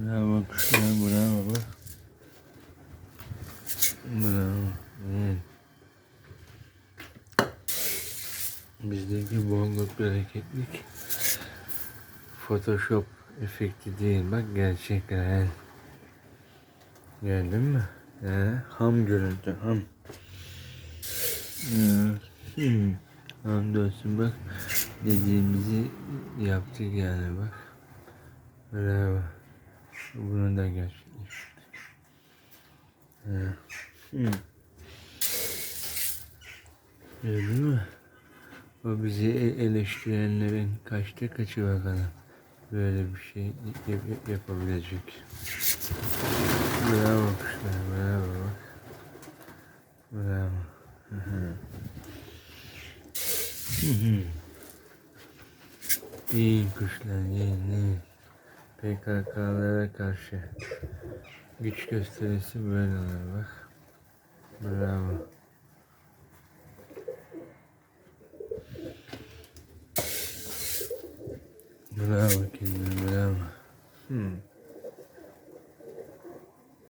Bravo kuşlar, bravo. Bravo. Evet. Bizdeki bolluk bereketlik Photoshop efekti değil bak gerçek real. Gördün mü? He, ham görüntü ham. Evet. Hmm. Hamdolsun bak dediğimizi yaptık yani bak. Bravo. Bunu da gerçekleştirdik. He. Hmm. Gördün mü? O bizi e- eleştirenlerin kaçta kaçı bakalım. Böyle bir şey yap- yap- yapabilecek. Bravo kuşlar, bravo bak. Bravo. Hı hı. İyi kuşlar, iyi, iyi. PKK'lara karşı güç gösterisi böyle olur bak. Bravo. Bravo kendine, bravo. Hmm.